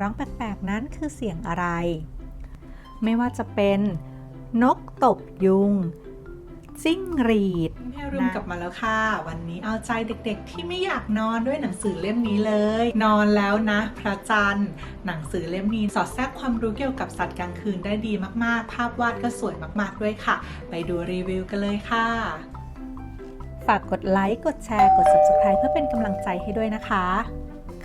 ร้องแปลกๆนั้นคือเสียงอะไร ไม่ว่าจะเป็นนกตบยุง จิ้งหรีดแม่รุ่มกลับมาแล้วค่ะ วันนี้เอาใจเด็กๆ ที่ไม่อยากนอนด้วยหนังสือเล่มนี้เลย นอนแล้วนะ พระจันทร์ หนังสือเล่มนี้สอดแทรกความรู้เกี่ยวกับสัตว์กลางคืนได้ดีมากๆ ภาพวาดก็สวยมากๆด้วยค่ะ ไปดูรีวิวกันเลยค่ะ ฝากกดไลค์ กดแชร์ กด subscribe เพื่อเป็นกำลังใจให้ด้วยนะคะ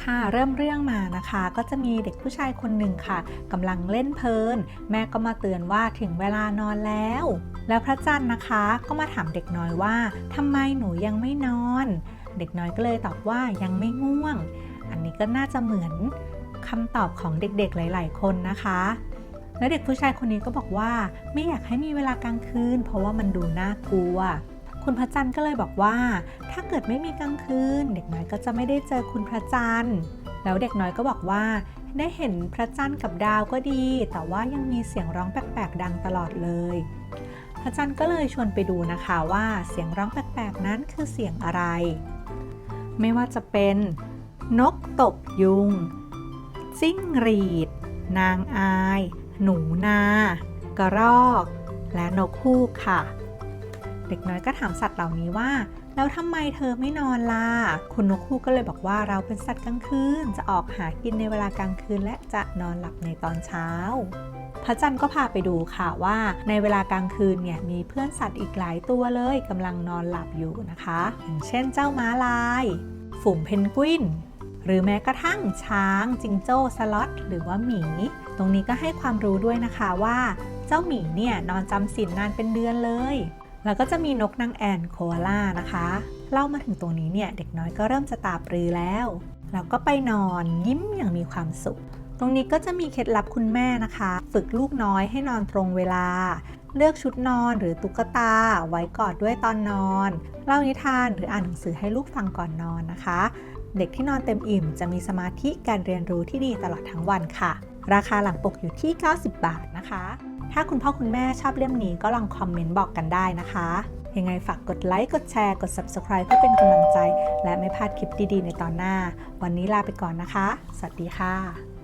ค่ะเริ่มเรื่องมานะคะ ก็จะมีเด็กผู้ชายคนหนึ่งค่ะกำลังเล่นเพลิน แม่ก็มาเตือนว่าถึงเวลานอนแล้ว แล้วพระจันทร์นะคะ ก็มาถามเด็กน้อยว่าทำไมหนูยังไม่นอน เด็กน้อยก็เลยตอบว่ายังไม่ง่วง อันนี้ก็น่าจะเหมือนคำตอบของเด็กๆหลาย ๆ คนนะคะแล้วเด็กผู้ชายคนนี้ก็บอกว่าไม่อยากให้มีเวลากลางคืน เพราะว่ามันดูน่ากลัว คุณพระจันทร์ก็เลยบอกว่า ถ้าเกิดไม่มีกลางคืน เด็กน้อยก็จะไม่ได้เจอคุณพระจันทร์ แล้วเด็กน้อยก็บอกว่า ได้เห็นพระจันทร์กับดาวก็ดี แต่ว่ายังมีเสียงร้องแปลกๆดังตลอดเลย พระจันทร์ก็เลยชวนไปดูนะคะว่าเสียงร้องแปลกๆนั้นคือเสียงอะไร ไม่ว่าจะเป็นนกตบยุง จิ้งหรีด นางอาย หนูนา กระรอก และนกฮูกค่ะ เด็กน้อยก็ถามสัตว์เหล่านี้ว่า แล้วทำไมเธอไม่นอนล่ะ คุณนกฮูกก็เลยบอกว่าเราเป็นสัตว์กลางคืน จะออกหากินในเวลากลางคืน และจะนอนหลับในตอนเช้าพระจันทร์ก็พาไปดูค่ะว่าในเวลากลางคืนเนี่ยมีเพื่อนสัตว์อีกหลายตัวเลยกำลังนอนหลับอยู่นะคะ อย่างเช่นเจ้าม้าลาย ฝูงเพนกวิน หรือแม้กระทั่งช้าง จิงโจ้สล็อตหรือว่าหมี ตรงนี้ก็ให้ความรู้ด้วยนะคะว่า เจ้าหมีเนี่ยนอนจำศีลนานเป็นเดือนเลย แล้วก็จะมีนกนางแอ่นโคอาล่านะคะ เล่ามาถึงตรงนี้เนี่ยเด็กน้อยก็เริ่มจะตาปรือแล้ว แล้วก็ไปนอนยิ้มอย่างมีความสุข ตรงนี้ก็จะมีเคล็ดลับคุณแม่นะคะ ฝึกลูกน้อยให้นอนตรงเวลา เลือกชุดนอนหรือตุ๊กตา ไว้กอดด้วยตอนนอน เล่านิทานหรืออ่านหนังสือให้ลูกฟังก่อนนอนนะคะ เด็กที่นอนเต็มอิ่ม จะมีสมาธิการเรียนรู้ที่ดีตลอดทั้งวันค่ะ ราคาหลังปกอยู่ที่ 90 บาทนะคะ ถ้าคุณพ่อคุณแม่ชอบเล่มนี้ก็ลองคอมเมนต์บอกกันได้นะคะ ยังไงฝากกดไลค์ กดแชร์ กด Subscribe เพื่อเป็นกำลังใจ และไม่พลาดคลิปดีๆ ในตอนหน้า วันนี้ลาไปก่อนนะคะ สวัสดีค่ะ